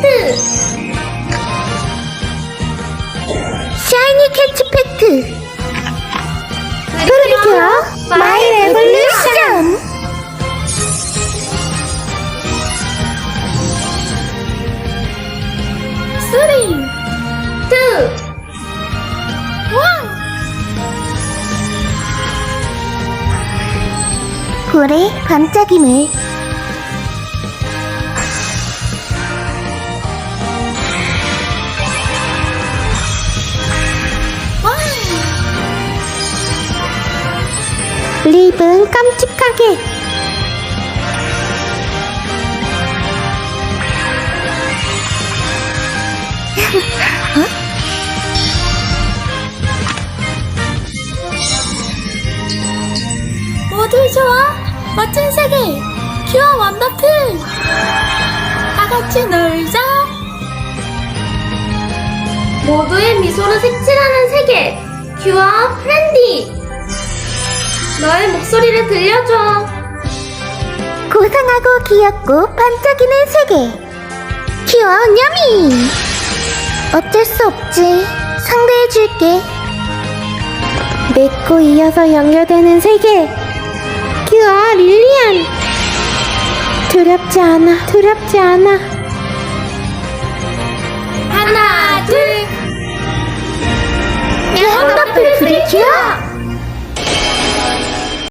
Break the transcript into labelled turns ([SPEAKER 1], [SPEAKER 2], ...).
[SPEAKER 1] 팩트! 샤이니 캐치 팩트! 돌이켜 마이 레볼루션! 불의 반짝임을 립은 깜찍하게.
[SPEAKER 2] 모두 좋아 멋진 세계 큐어 원더풀 다 같이 놀자. 모두의 미소로 색칠하는 세계 큐어 프렌디 목소리를 들려줘.
[SPEAKER 1] 고상하고 귀엽고 반짝이는 세계. 큐어 녀미 어쩔 수 없지. 상대해줄게. 맺고 이어서 연결되는 세계. 큐어 릴리안. 두렵지 않아 두렵지 않아